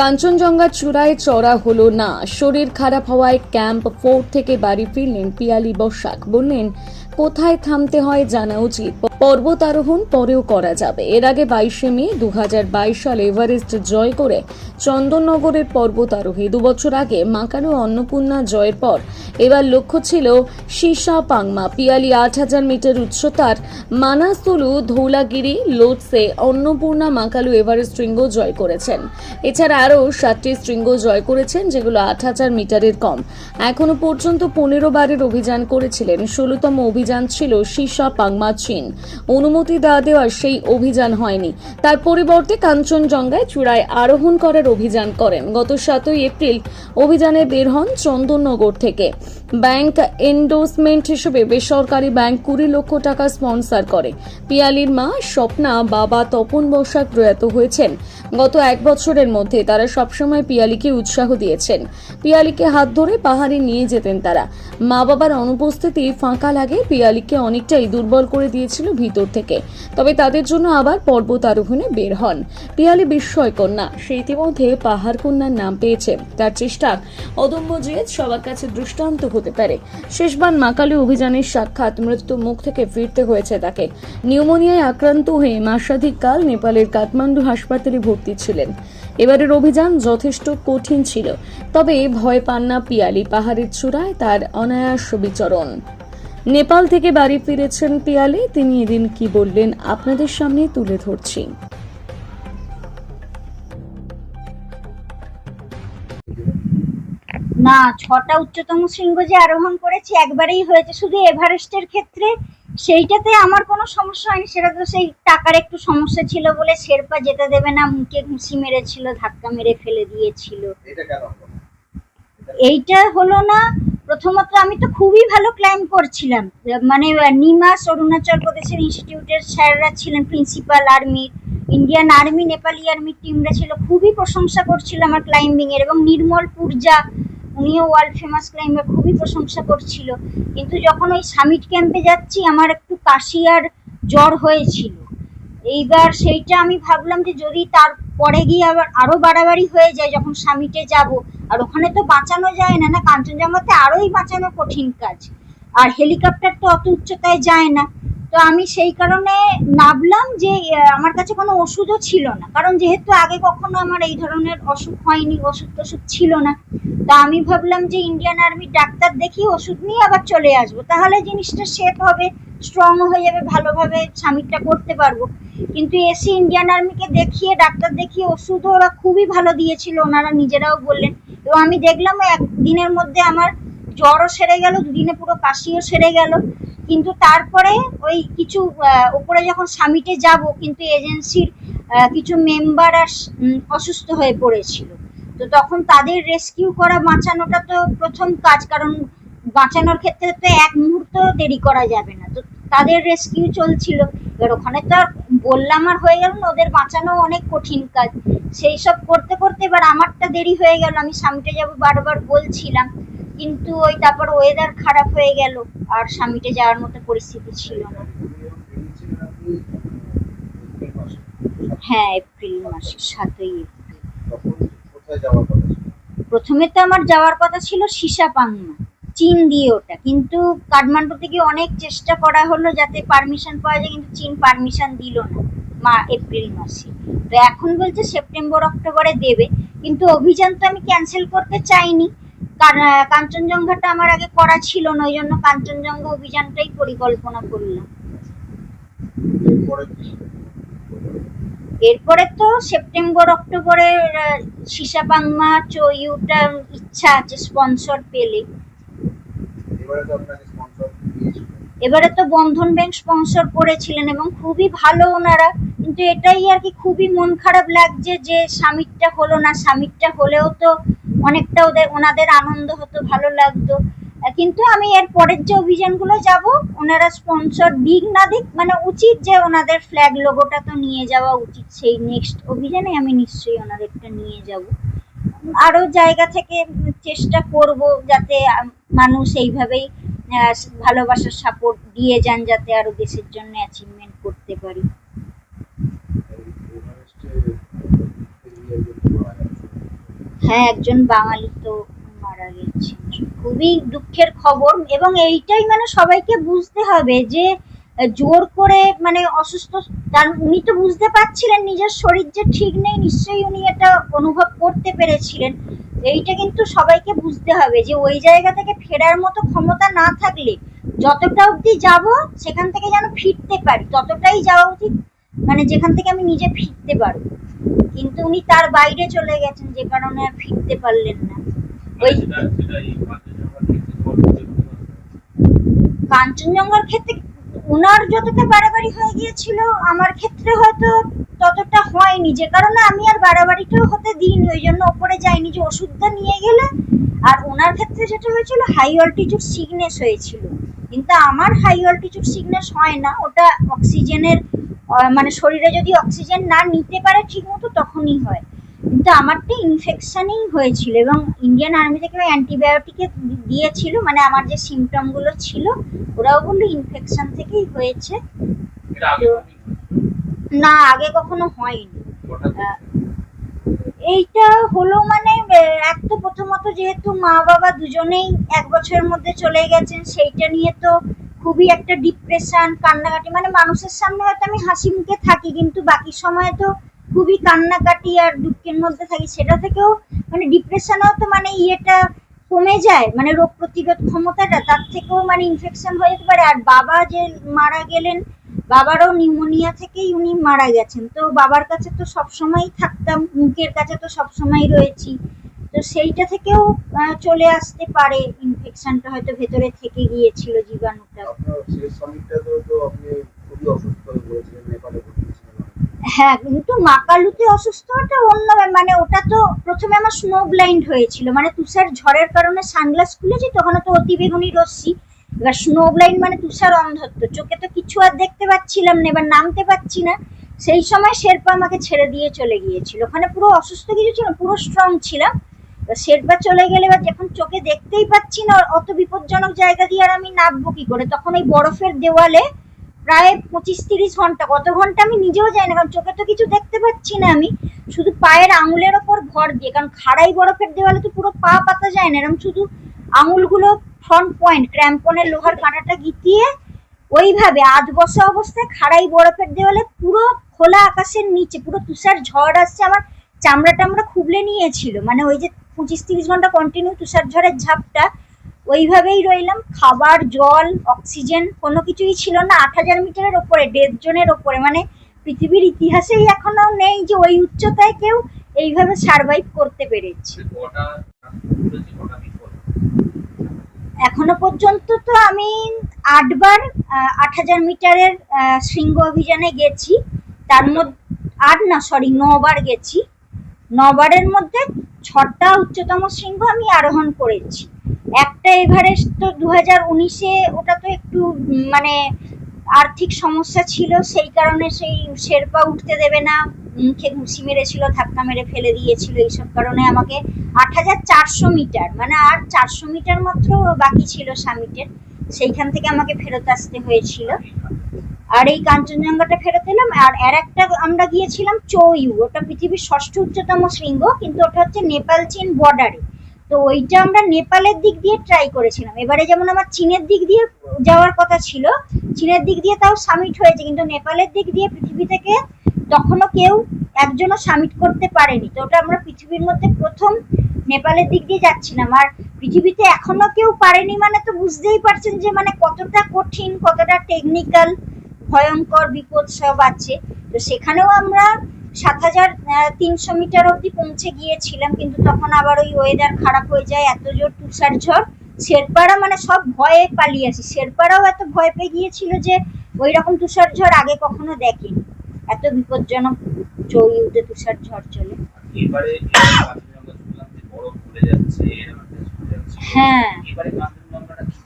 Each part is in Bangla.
কাঞ্চনজঙ্ঘার চূড়ায় চড়া হলো না। শরীর খারাপ হওয়ায় ক্যাম্প ফোর থেকে বাড়ি ফিরলেন পিয়ালি বসাক বললেন, কোথায় থামতে হয় জানা উচিত। পর্বত আরোহণ পরেও করা যাবে। এর আগে বাইশে মে দু সালে এভারেস্ট জয় করে চন্দননগরের পর্বতারোহী। দুবছর আগে মাকালু অন্নপূর্ণা জয়ের পর এবার লক্ষ্য ছিল সীসা পাংমা। পিয়ালি আট হাজার মিটার উচ্চতার মানাসতুলু ধৌলাগিরি লোটসে অন্নপূর্ণা মাকালু এভারেস্ট শৃঙ্গ জয় করেছেন। এছাড়া আরও সাতটি শৃঙ্গ জয় করেছেন, যেগুলো আট হাজার মিটারের কম। এখনও পর্যন্ত পনেরো বারের অভিযান করেছিলেন। ষোলোতম অভিযান ছিল সীসা পাংমা চীন। অনুমতি দেওয়া দেওয়ার সেই অভিযান হয়নি। তার পরিবর্তে কাঞ্চনজঙ্ঘায় চূড়ায় আরোহণ করার অভিযান করেন। গত সাতই এপ্রিল অভিযানে বের হন চন্দননগর থেকে। ব্যাংক এন্ডোসমেন্ট হিসেবে বেসরকারি ব্যাংক কুড়ি লক্ষ টাকা স্পন্সর করে। পিয়ালির মা স্বপ্না বাবা তপন বসাক প্রয়াত হয়েছেন। গত এক বছরের মধ্যে তারা সবসময় পিয়ালিকে উৎসাহ দিয়েছেন। পিয়ালিকে হাত ধরে পাহাড়ে নিয়ে যেতেন তারা। মা বাবার অনুপস্থিতি ফাঁকা লাগে পিয়ালিকে অনেকটাই দুর্বল করে দিয়েছিল ভিতর থেকে। তবে তাদের জন্য আবার পর্বত আরোহণে বের হন। পিয়ালি বিস্ময় কন্যা, সে ইতিমধ্যে পাহাড় কন্যার নাম পেয়েছে। তার চেষ্টা অদম্য জেদ সবার কাছে দৃষ্টান্ত হতে পারে। শেষবার মাকালী অভিযানের সাক্ষাৎ মৃত্যু মুখ থেকে ফিরতে হয়েছে তাকে। নিউমোনিয়ায় আক্রান্ত হয়ে মাসাধিক কাল নেপালের কাঠমান্ডু হাসপাতালে ভর্তি ছিলেন। এবারের অভিযান যথেষ্ট কঠিন ছিল, তবে ভয় পান না পিয়ালি। পাহাড়ের চূড়ায় তার অনায়াস বিচরণ। নেপাল থেকে বাড়ি ফিরেছেন পিয়ালি। তিনি এদিন কি বললেন আপনাদের সামনে তুলে ধরছি। না ছটা উচ্চতম শৃঙ্গ যে আরোহণ করেছি একবারেই হয়েছে। শুধু এভারেস্টের ক্ষেত্রে সেইটাতে আমার কোনো সমস্যা হয়নি। সেটা তো সেই টাকার একটু সমস্যা ছিল বলে শেরপা যেতে দেবে না মুখে ঘুষি মেরেছিল ধাক্কা মেরে ফেলে দিয়েছিল? এইটা হলো? না প্রথমত আমি তো খুবই ভালো ক্লাইম করছিলাম। মানে নিমাস অরুণাচল প্রদেশের ইনস্টিটিউটের স্যাররা ছিলেন প্রিন্সিপাল আর্মির ইন্ডিয়ান আর্মি নেপালি আর্মির টিমরা ছিল। খুবই প্রশংসা করছিল আমার ক্লাইম্বিং এর এবং নির্মল পূর্জা উনিও ওয়ার্ল্ড ফেমাস ক্লাইম্বার খুবই প্রশংসা করছিল। কিন্তু যখন ওই সামিট ক্যাম্পে যাচ্ছি, আমার একটু কাশি আর জ্বর হয়েছিল। এইবার সেইটা আমি ভাবলাম যে যদি তার পরে গিয়ে আবার আরও বাড়াবাড়ি হয়ে যায় যখন সামিটে যাব, আর ওখানে তো বাঁচানো যায় না না, কাঞ্চনজঙ্ঘাতে আরোই বাঁচানো কঠিন কাজ। আর হেলিকপ্টার তো অত উচ্চতায় যায় না। তো আমি সেই কারণে নামলাম যে আমার কাছে কোনো ওষুধও ছিল না। কারণ যেহেতু আগে কখনো আমার এই ধরনের অসুখ হয়নি, ওষুধ টষুধ ছিল না, তা আমি ভাবলাম যে ইন্ডিয়ান আর্মি ডাক্তার দেখি, ওষুধ নিয়ে আবার চলে আসব। তাহলে জিনিসটা সেফ হবে স্ট্রং হয়ে যাবে, ভালোভাবে সামিটটা করতে পারব। কিন্তু এসে ইন্ডিয়ান আর্মিকে দেখিয়ে, ডাক্তার দেখিয়ে ওষুধও ওরা খুবই ভালো দিয়েছিল, ওনারা নিজেরাও বললেন। এবং আমি দেখলাম, একদিনের মধ্যে আমার জ্বরও সেরে গেল, দুদিনে পুরো কাশিও সেরে গেল। কিন্তু তারপরে ওই কিছু উপরে যখন সামিটে যাব, কিন্তু এজেন্সির কিছু মেম্বার অসুস্থ হয়ে পড়েছিল। তো তখন তাদের রেস্কিউ করা, বাঁচানোটা তো প্রথম কাজ, কারণ বাঁচানোর ক্ষেত্রে তো এক মুহূর্ত দেরি করা যাবে না। তো তাদের রেস্কিউ চলছিল। এবার ওখানে তো আর বললাম আর হয়ে গেল না, ওদের বাঁচানো অনেক কঠিন কাজ। সেই সব করতে করতে এবার আমারটা দেরি হয়ে গেল। আমি সামিটে যাব বারবার বলছিলাম। কিন্তু ওই তারপর ওয়েদার খারাপ হয়ে গেল। আর সামিটে যাওয়ার মতো পরিস্থিতি ছিল না। হ্যাঁ এপ্রিল মাসে, সাতই? প্রথমে তো আমার যাওয়ার কথা ছিল সীসা পাংমা, চীন দিয়ে ওটা। কিন্তু কাঠমান্ডু থেকে অনেক চেষ্টা করা হলো যাতে পারমিশন পাওয়া যায়, কিন্তু চীন পারমিশন দিল না, মা, এপ্রিল মাসে। তো এখন বলছে সেপ্টেম্বর, অক্টোবরে দেবে। কিন্তু অভিযান তো আমি ক্যান্সেল করতে চাইনি। কাঞ্চনজঙ্ঘাটা আমার আগে করা ছিল না ওই জন্য কাঞ্চনজঙ্ঘা অভিযানটাই পরিকল্পনা করলাম। এরপরে? তো সেপ্টেম্বর অক্টোবরে সীসাপাংমা চইউটা ইচ্ছা আছে স্পন্সর পেলে। এবারে তো বন্ধন ব্যাংক স্পন্সর করেছিলেন এবং খুবই ভালো ওনারা। কিন্তু এটাই আর কি খুবই মন খারাপ লাগছে যে সামিটটা হলো না। সামিটটা হলেও তো অনেকটা ওদের, ওনাদের আনন্দ হতো, ভালো লাগতো। কিন্তু আমি এর পরের যে অভিযানগুলো যাব, ওনারা স্পন্সর দিক না দিক মানে উচিত যে ওনাদের ফ্ল্যাগ লোগোটা তো নিয়ে যাওয়া উচিত। সেই নেক্সট অভিযানে আমি নিশ্চয়ই ওনাদেরটা নিয়ে যাব। আরও জায়গা থেকে চেষ্টা করব যাতে মানুষ এইভাবেই ভালোবাসার সাপোর্ট দিয়ে যান, যাতে আরও দেশের জন্য অ্যাচিভমেন্ট করতে পারি এই এভারেস্টে এগিয়ে যেতে পারা যাচ্ছে। হ্যাঁ একজন বাঙালি তো মারা গেছে খুবই দুঃখের খবর এবং এইটাই মানে সবাইকে বুঝতে হবে যে, জোর করে মানে অসুস্থ উনি তো বুঝতে পারছিলেন, নিজের শরীর যে ঠিক নেই, নিশ্চয়ই উনি এটা অনুভব করতে পেরেছিলেন। এইটা কিন্তু সবাইকে বুঝতে হবে যে, ওই জায়গা থেকে ফেরার মতো ক্ষমতা না থাকলে যতটা অবধি যাব, সেখান থেকে যেন ফিরতে পারি, ততটাই যাওয়া উচিত মানে যেখান থেকে আমি নিজে ফিরতে পারব। কিন্তু উনি তার বাইরে চলে গেছেন যে কারণে আর ফিরতে পারলেন না। ওই কাঞ্চনজঙ্ঘার ক্ষেত্রে। কাঞ্চনজঙ্ঘার ক্ষেত্রে ওনার যতটা বাড়াবাড়ি হয়ে গিয়েছিল আমার ক্ষেত্রে হয়তো ততটা হয়নি। যে কারণে আমি আর বাড়াবাড়িটাও হতে দিইনি ওই জন্য ওপরে যাইনি। যে ওষুধটা নিয়ে গেলে আর ওনার ক্ষেত্রে যেটা হয়েছিল হাই অল্টিটিউড সিকনেস হয়েছিল। কিন্তু আমার হাই অল্টিটিউড সিকনেস হয় না ওটা অক্সিজেনের মানে শরীরে যদি অক্সিজেন না নিতে পারে ঠিক মতো তখনই হয়। কিন্তু আমারটা ইনফেকশনই হয়েছিল এবং ইন্ডিয়ান আর্মি থেকে অ্যান্টিবায়োটিকে দিয়েছিল মানে আমার যে সিমটমগুলো ছিল ওরাও বলল ইনফেকশন থেকেই হয়েছে। আগে না আগে কখনো হয়নি। এইটা হলো মানে এক তো প্রথমত যেহেতু মা বাবা দুজনেই এক বছরের মধ্যে চলে গেছেন সেইটা নিয়ে তো খুবই একটা ডিপ্রেশন কান্নাকাটি। মানে মানুষের সামনে হয়তো আমি হাসি মুখে থাকি, কিন্তু বাকি সময় তো খুবই কান্নাকাটি আর দুঃখের মধ্যে থাকি। সেটা থেকেও মানে ডিপ্রেশনেও তো মানে ইয়েটা কমে যায় মানে রোগ প্রতিরোধ ক্ষমতাটা তার থেকেও মানে ইনফেকশন হয়ে যেতে পারে। আর বাবা যে মারা গেলেন, বাবারও নিউমোনিয়া থেকেই উনি মারা গেছেন। তো বাবার কাছে তো সবসময়ই থাকতাম, মুখের কাছে তো সবসময় রয়েছি। তো সেইটা থেকেও চলে আসতে পারে ইনফেকশনটা হয়তো ভেতরে থেকে গিয়েছিল জীবাণুটা। হয়ে কিন্তু মাকালুতে অসুস্থটা অন্য মানে ওটা তো প্রথমে আমার স্নো ব্লাইন্ড হয়েছিল মানে তুষার ঝড়ের কারণে সানগ্লাস খুলেছি তখন তো অতি বেগুনি রশ্মি। এবার স্নো ব্লাইন্ড মানে তুষার অন্ধত্ব চোখে তো কিছু আর দেখতে পাচ্ছিলাম না এবার নামতে পারছি না। সেই সময় শেরপা আমাকে ছেড়ে দিয়ে চলে গিয়েছিল ওখানে পুরো অসুস্থ কিছু ছিল পুরো স্ট্রং ছিলাম। শেরপা চলে গেলে এবার যখন চোখে দেখতেই পাচ্ছি না অত বিপজ্জনক জায়গা দিয়ে আর আমি নামবো কি করে? তখন ওই বরফের দেওয়ালে প্রায় পঁচিশ তিরিশ ঘণ্টা, কত ঘণ্টা আমি নিজেও যাই না, কারণ চোখে তো কিছু দেখতে পাচ্ছি না আমি। শুধু পায়ের আঙুলের ওপর ভর দিয়ে, কারণ খাড়াই বরফের দেওয়ালে তো পুরো পা পাতা যায় না এরকম শুধু আঙুলগুলো ফ্রন্ট পয়েন্ট ক্র্যাম্পনের লোহার কাঁটাটা গিতিয়ে ওইভাবে আধ বসা অবস্থায় খাড়াই বরফের দেওয়ালে পুরো খোলা আকাশের নিচে, পুরো তুষার ঝড় আসছে, আমার চামড়া টামড়া খুবলে নিয়েছিল। মানে ওই যে পঁচিশ তিরিশ ঘণ্টা কন্টিনিউ তুষার ঝড়ের ঝাপটা। ওইভাবেই রইলাম। খাবার জল অক্সিজেন কোনো কিছুই ছিল না। আট হাজার মিটারের ওপরে ডেড জোনের ওপরে। মানে পৃথিবীর ইতিহাসেই এখনও নেই যে ওই উচ্চতায় কেউ এইভাবে সার্ভাইভ করতে পেরেছে। এখনও পর্যন্ত তো আমি আটবার আট হাজার মিটারের শৃঙ্গ অভিযানে গেছি। তার মধ্যে আট না সরি নবার গেছি। নবারের মধ্যে ছটা উচ্চতম শৃঙ্গ আমি আরোহণ করেছি। একটা এভারেস্ট তো দু হাজার উনিশে ওটা তো একটু মানে আর্থিক সমস্যা ছিল, সেই কারণে সেই শেরপা উঠতে দেবে না, মুখে ঘুষি মেরেছিল, ধাক্কা মেরে ফেলে দিয়েছিল, এইসব কারণে আমাকে আট হাজার চারশো মিটার মানে আর চারশো মিটার মাত্র বাকি ছিল সামিটের, সেইখান থেকে আমাকে ফেরত আসতে হয়েছিল। আর এই কাঞ্চনজঙ্ঘাটা ফেরত এলাম, আর আর একটা আমরা গিয়েছিলাম চৌইউ, ওটা পৃথিবীর ষষ্ঠ উচ্চতম শৃঙ্গ, কিন্তু ওটা হচ্ছে নেপাল চীন বর্ডারে তো ওইটা আমরা নেপালের দিক দিয়ে ট্রাই করেছিলাম। এবারে যেমন আমার চীনের দিক দিয়ে যাওয়ার কথা ছিল, চীনের দিক দিয়ে তাও সামিট হয়েছে, কিন্তু নেপালের দিক দিয়ে পৃথিবী থেকে তখনও কেউ একজনও সামিট করতে পারেনি। তো ওটা আমরা পৃথিবীর মধ্যে প্রথম নেপালের দিক দিয়ে যাচ্ছিলাম। আর পৃথিবীতে এখনও কেউ পারেনি মানে তো বুঝতেই পারছেন যে মানে কতটা কঠিন, কতটা টেকনিক্যাল ভয়ঙ্কর বিপদ সব আছে। তো সেখানেও আমরা সাত হাজার তিনশো মিটার অবধি পৌঁছে গিয়েছিলাম কিন্তু তখন আবার ওই ওয়েদার খারাপ হয়ে যায় এত জোর তুষার ঝড়। শেরপারা মানে সব ভয়ে পালিয়ে আসি। শেরপারাও এত ভয় পেয়ে গিয়েছিল যে ওই রকম তুষার ঝড় আগে কখনো দেখেনি। এত বিপজ্জনক চৌইউতে তুষার ঝড় চলে। এবারে এই কাঞ্চনজঙ্ঘা শুনলাম যে বরফ গলে যাচ্ছে এরকম একটা শোনা যাচ্ছে হ্যাঁ এবারে কাঞ্চনজঙ্ঘাটা কি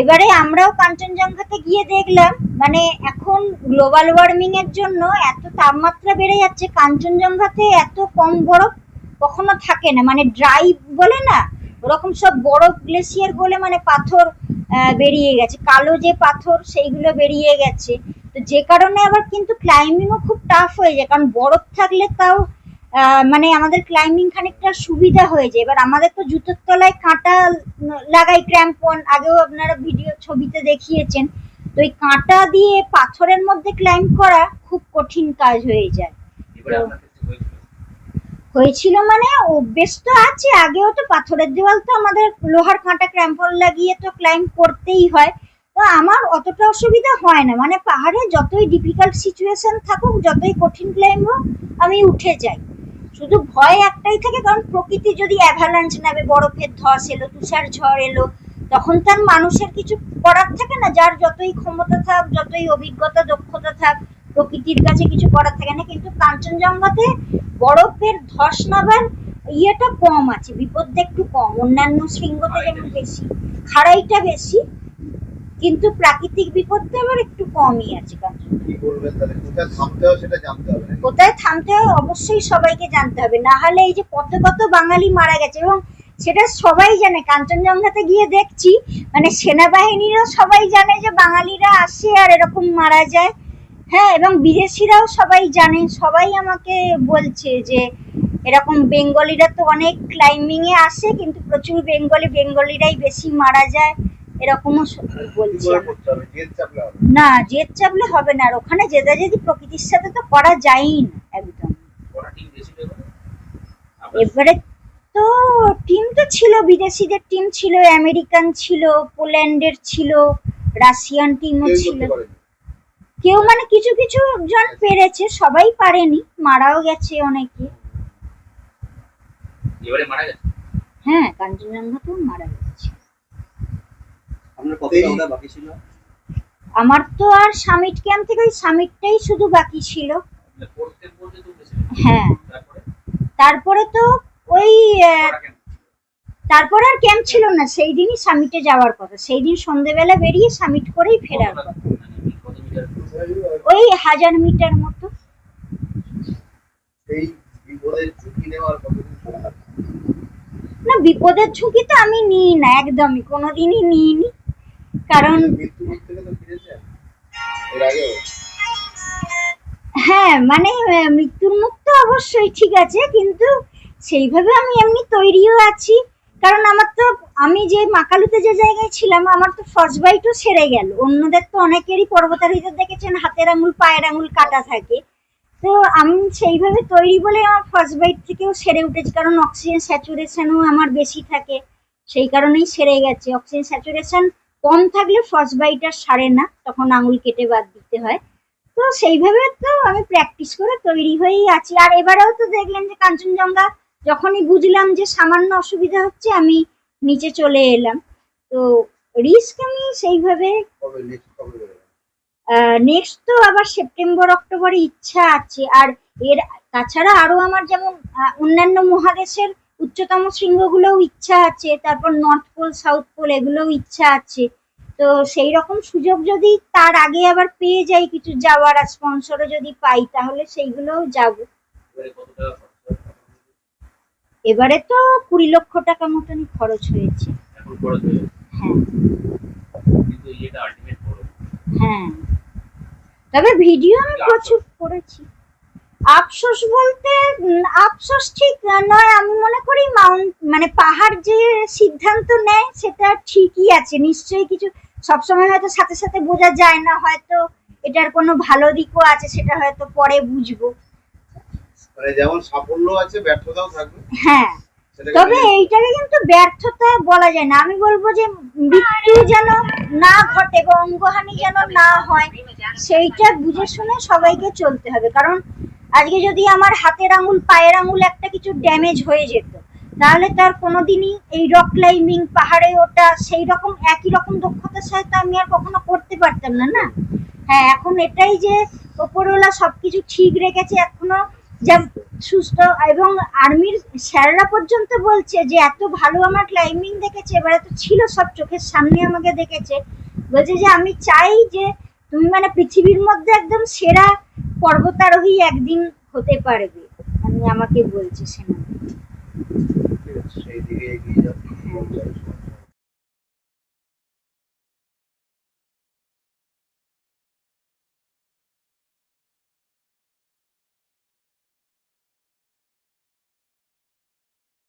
এবারে আমরাও কাঞ্চনজঙ্ঘাতে গিয়ে দেখলাম মানে এখন গ্লোবাল ওয়ার্মিং এর জন্য এত তাপমাত্রা বেড়ে যাচ্ছে, কাঞ্চনজঙ্ঘাতে এত কম বরফ কখনো থাকে না মানে ড্রাই বলে না, ওরকম সব বরফ গ্লেসিয়ার বলে মানে পাথর বেরিয়ে গেছে, কালো যে পাথর সেইগুলো বেরিয়ে গেছে। তো যে কারণে আবার কিন্তু ক্লাইম্বিংও খুব টাফ হয়ে যায়, কারণ বরফ থাকলে তাও মানে আমাদের ক্লাইম্বিং খানিকটা সুবিধা হয়ে যায় এবার আমাদের তো জুতোর তলায় কাঁটা লাগাই ক্র্যাম্পন আগেও আপনারা ভিডিও ছবিতে দেখিয়েছেন। তো এই কাঁটা দিয়ে পাথরের মধ্যে ক্লাইম্ব করা খুব কঠিন কাজ হয়ে যায়। হয়েছিল। মানে অভ্যেস তো আছে আগেও তো পাথরের দেওয়াল তো আমাদের লোহার কাঁটা ক্র্যাম্পন লাগিয়ে তো ক্লাইম্ব করতেই হয়। তো আমার অতটা অসুবিধা হয় না মানে পাহাড়ে যতই ডিফিকাল্ট সিচুয়েশন থাকুক যতই কঠিন ক্লাইম্ব হোক আমি উঠে যাই। শুধু ভয় একটাই থাকে কারণ প্রকৃতি যদি অ্যাভালান্স নামে বরফের ধস এলো তুষার ঝড় এলো তখন তার মানুষের কিছু করার থাকে না। যার যতই ক্ষমতা থাক যতই অভিজ্ঞতা দক্ষতা থাক প্রকৃতির কাছে কিছু করার থাকে না। কিন্তু কাঞ্চনজঙ্ঘাতে বরফের ধস নামার ইয়েটা কম আছে বিপদটা একটু কম। অন্যান্য শৃঙ্গতে যেমন বেশি খাড়াইটা বেশি। কিন্তু প্রাকৃতিক বিপদটা আবার একটু কমই আছে কোথায় থামতে হবে অবশ্যই সবাইকে জানতে হবে। না হলে এই যে কত কত বাঙালি মারা গেছে এবং সেটা সবাই জানে। কাঞ্চনজঙ্ঘাতে গিয়ে দেখছি মানে সেনাবাহিনীরও সবাই জানে যে বাঙালিরা আসে আর এরকম মারা যায়। হ্যাঁ এবং বিদেশিরাও সবাই জানে। সবাই আমাকে বলছে যে এরকম বেঙ্গলিরা তো অনেক ক্লাইম্বিং এ আসে কিন্তু প্রচুর বেঙ্গলি বেঙ্গলিরাই বেশি মারা যায়। এরকমও বলছে জেদ না জেদ চাপলে হবে না। আর ওখানে জেদাজেদি প্রকৃতির সাথে তো করা যায়ই না একদম। এবারে তো টিম তো ছিল বিদেশিদের টিম ছিল আমেরিকান ছিল পোল্যান্ডের ছিল রাশিয়ান টিমও ছিল। কেউ মানে কিছু কিছু জন পেরেছে সবাই পারেনি মারাও গেছে অনেকে। এবারে মারা গেছে? হ্যাঁ কাঞ্চনজঙ্ঘাতেও মারা গেছে। আপনার কতটা বাকি ছিল? আমার তো আর সামিট ক্যাম্প থেকে ওই সামিটটাই শুধু বাকি ছিল। মানে হ্যাঁ। তারপরে? তারপরে তো ওই তারপরে আর ক্যাম্প ছিল। না সেই দিনই সামিটে যাওয়ার কথা। সেই দিন সন্ধেবেলা বেরিয়ে সামিট করেই ফেরার কথা। মানে ওই হাজার মিটার মতো? না বিপদের ঝুঁকি তো আমি নিই না একদমই। কোনোদিনই নিইনি। কারণ হ্যাঁ মানে মৃত্যুর মুখ তো অবশ্যই ঠিক আছে, কিন্তু সেইভাবে আমি এমনি তৈরিও আছি। কারণ আমার তো, আমি যে মাকালুতে যে জায়গায় ছিলাম, আমার তো ফার্স্ট বাইটও সেরে গেল। অন্যদের তো অনেকেরই পর্বতারোহীদের দেখেছেন, হাতের আঙুল, পায়ের আঙুল কাটা থাকে। তো আমি সেইভাবে তৈরি বলে আমার ফার্স্ট বাইট থেকেও সেরে উঠেছি, কারণ অক্সিজেন স্যাচুরেশনও আমার বেশি থাকে। সেই কারণেই সেরে গেছে। অক্সিজেন স্যাচুরেশন কম থাকলে ফার্স্ট বাইট সারে না তখন আঙুল কেটে বাদ দিতে হয়। তো সেইভাবে তো আমি প্র্যাকটিস করে তৈরি হয়েই আছি। আর এবারেও তো দেখলেন যে কাঞ্চনজঙ্ঘা যখনই বুঝলাম যে সামান্য অসুবিধা হচ্ছে আমি নিচে চলে এলাম। তো রিস্ক আমি সেইভাবে নেক্সট তো আবার সেপ্টেম্বর অক্টোবরে ইচ্ছা আছে। আর এর তাছাড়া আরও আমার যেমন অন্যান্য মহাদেশের উচ্চতম শৃঙ্গগুলোও ইচ্ছা আছে তারপর নর্থ পোল সাউথ পোল এগুলোও ইচ্ছা আছে। তো সেই রকম সুযোগ যদি তার আগে আবার পেয়ে যাই কিছু যাওয়ার আর স্পন্সরও যদি পাই তাহলে সেইগুলোও যাব। এবারে তো কুড়ি লক্ষ টাকা মতনই খরচ হয়েছে। হয়ে হ্যাঁ। তবে ভিডিও আমি প্রচুর করেছি। আফসোস বলতে আফসোস ঠিক নয়। আমি মনে করি মাউন্ট মানে পাহাড় যে সিদ্ধান্ত নেয় সেটা ঠিকই আছে। নিশ্চয়ই কিছু সবসময় হয়তো সাথে সাথে বোঝা যায় না হয়তো এটার কোনো ভালো দিকও আছে সেটা হয়তো পরে বুঝব। মানে যেমন সাফল্য আছে ব্যর্থতাও থাকবে। হ্যাঁ। তবে এইটাকে কিন্তু ব্যর্থতা বলা যায় না। আমি বলব যে মৃত্যু যেন না ঘটে বা অঙ্গহানি যেন না হয় সেইটা বুঝে শুনে সবাইকে চলতে হবে। কারণ আজকে যদি আমার হাতের আঙুল, পায়ের আঙুল একটা কিছু ড্যামেজ হয়ে যেত, তাহলে তার কোনোদিনই এই রক ক্লাইম্বিং পাহাড়ে ওটা সেই রকম একই রকম দক্ষতার সাথে আমি আর কখনো করতে পারতাম না না? হ্যাঁ এখন এটাই যে ওপরওয়ালা সব কিছু ঠিক রেখেছে এখনও যা সুস্থ এবং আর্মির স্যাররা পর্যন্ত বলছে যে এত ভালো আমার ক্লাইম্বিং দেখেছে, এবারে তো ছিল সব চোখের সামনে আমাকে দেখেছে। বলছে যে আমি চাই যে তুমি মানে পৃথিবীর মধ্যে একদম সেরা পর্বতারোহী একদিন হতে পারবে আমি আমাকে বলছি সেনা